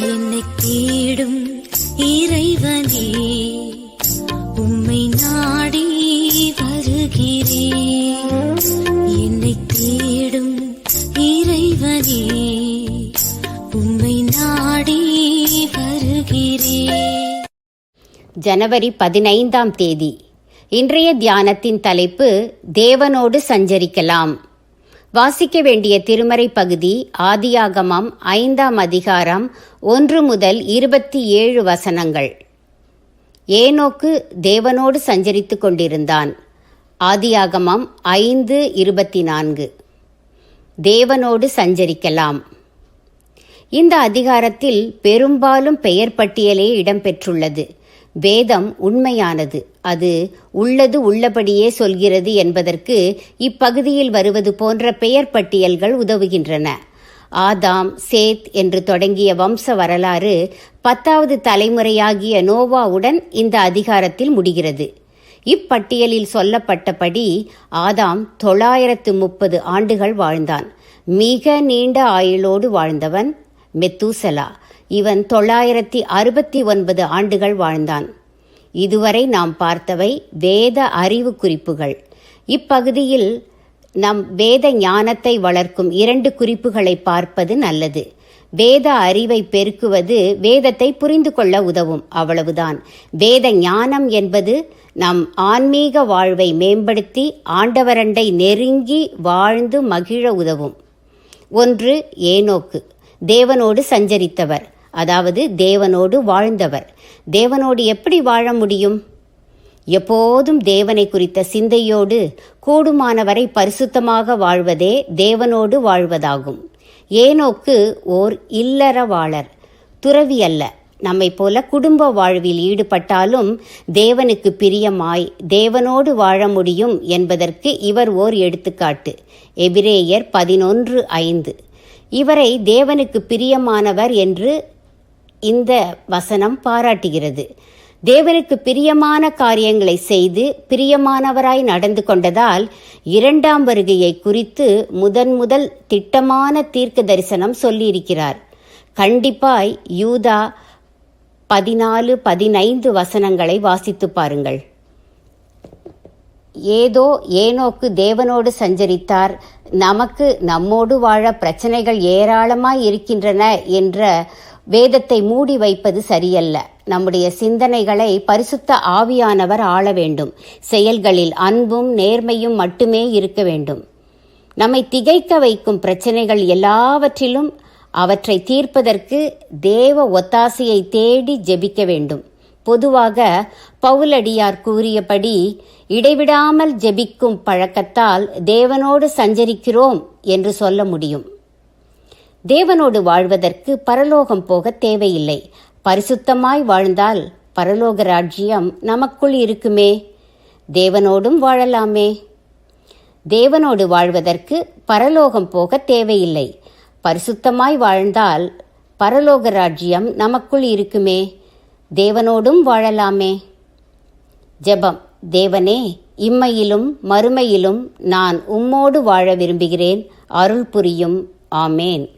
என்னை தேடும் இறைவனே உம்மை நாடி வருகிறேன் என்னை தேடும் இறைவனே உம்மை நாடி வருகிறேன் ஜனவரி பதினைந்தாம் தேதி. இன்றைய தியானத்தின் தலைப்பு தேவனோடு சஞ்சரிக்கலாம். வாசிக்க வேண்டிய திருமறை பகுதி ஆதியாகமம் ஐந்தாம் அதிகாரம் ஒன்று முதல் இருபத்தி ஏழு வசனங்கள். ஏனோக்கு தேவனோடு சஞ்சரித்து கொண்டிருந்தான். ஆதியாகமம் ஐந்து இருபத்தி நான்கு. தேவனோடு சஞ்சரிக்கலாம். இந்த அதிகாரத்தில் பெரும்பாலும் பெயர் பட்டியலே இடம்பெற்றுள்ளது. வேதம் உண்மையானது. அது உள்ளது உள்ளபடியே சொல்கிறது என்பதற்கு இப்பகுதியில் வருவது போன்ற பெயர் பட்டியல்கள் உதவுகின்றன. ஆதாம் சேத் என்று தொடங்கிய வம்ச வரலாறு பத்தாவது தலைமுறையாகிய நோவாவுடன் இந்த அதிகாரத்தில் முடிகிறது. இப்பட்டியலில் சொல்லப்பட்டபடி ஆதாம் தொள்ளாயிரத்து முப்பது ஆண்டுகள் வாழ்ந்தான். மிக நீண்ட ஆயுளோடு வாழ்ந்தவன் மெத்தூசலா. இவன் தொள்ளாயிரத்தி அறுபத்தி ஒன்பது ஆண்டுகள் வாழ்ந்தான். இதுவரை நாம் பார்த்தவை வேத அறிவு குறிப்புகள் இப்பகுதியில் நம் வேத ஞானத்தை வளர்க்கும் இரண்டு குறிப்புகளை பார்ப்பது நல்லது. வேத அறிவை பெருக்குவது வேதத்தை புரிந்து கொள்ள உதவும் அவ்வளவுதான். வேத ஞானம் என்பது நம் ஆன்மீக வாழ்வை மேம்படுத்தி ஆண்டவரண்டை நெருங்கி வாழ்ந்து மகிழ உதவும். ஒன்று ஏனோக்கு. தேவனோடு சஞ்சரித்தவர். அதாவது தேவனோடு வாழ்ந்தவர். தேவனோடு எப்படி வாழ முடியும்? எப்போதும் தேவனை குறித்த சிந்தையோடு கூடுமானவரை பரிசுத்தமாக வாழ்வதே தேவனோடு வாழ்வதாகும். ஏனோக்கு ஓர் இல்லறவாளர் துறவி அல்ல. நம்மை போல குடும்ப வாழ்வில் ஈடுபட்டாலும் தேவனுக்கு பிரியமாய் தேவனோடு வாழ முடியும் என்பதற்கு இவர் ஓர் எடுத்துக்காட்டு. எபிரேயர் பதினொன்று ஐந்து. இவரை தேவனுக்கு பிரியமானவர் என்று இந்த வசனம் பாராட்டுகிறது. தேவனுக்கு பிரியமான காரியங்களை செய்து பிரியமானவராய் நடந்து கொண்டதால் இரண்டாம் வருகையை குறித்து முதன் முதல் திட்டமான தீர்க்க தரிசனம் சொல்லியிருக்கிறார். கண்டிப்பாய் யூதா பதினாலு பதினைந்து வசனங்களை வாசித்து பாருங்கள். ஏதோ ஏனோக்கு தேவனோடு சஞ்சரித்தார் நமக்கு நம்மோடு வாழ பிரச்சனைகள் ஏராளமாய் இருக்கின்றன என்ற வேதத்தை மூடி வைப்பது சரியல்ல. நம்முடைய சிந்தனைகளை பரிசுத்த ஆவியானவர் ஆள வேண்டும். செயல்களில் அன்பும் நேர்மையும் மட்டுமே இருக்க வேண்டும். நம்மை திகைக்க வைக்கும் பிரச்சனைகள் எல்லாவற்றிலும் அவற்றை தீர்ப்பதற்கு தேவ ஒத்தாசையை தேடி ஜெபிக்க வேண்டும். பொதுவாக பவுலடியார் கூறியபடி இடைவிடாமல் ஜெபிக்கும் பழக்கத்தால் தேவனோடு சஞ்சரிக்கிறோம் என்று சொல்ல முடியும். தேவனோடு வாழ்வதற்கு பரலோகம் போக தேவையில்லை. பரிசுத்தமாய் வாழ்ந்தால் பரலோக ராஜ்யம் நமக்குள் இருக்குமே. தேவனோடும் வாழலாமே. தேவனோடு வாழ்வதற்கு பரலோகம் போக தேவையில்லை. பரிசுத்தமாய் வாழ்ந்தால் பரலோக ராஜ்யம் நமக்குள் இருக்குமே. தேவனோடும் வாழலாமே. ஜெபம். தேவனே இம்மையிலும் மறுமையிலும் நான் உம்மோடு வாழ விரும்புகிறேன். அருள் புரியும். ஆமேன்.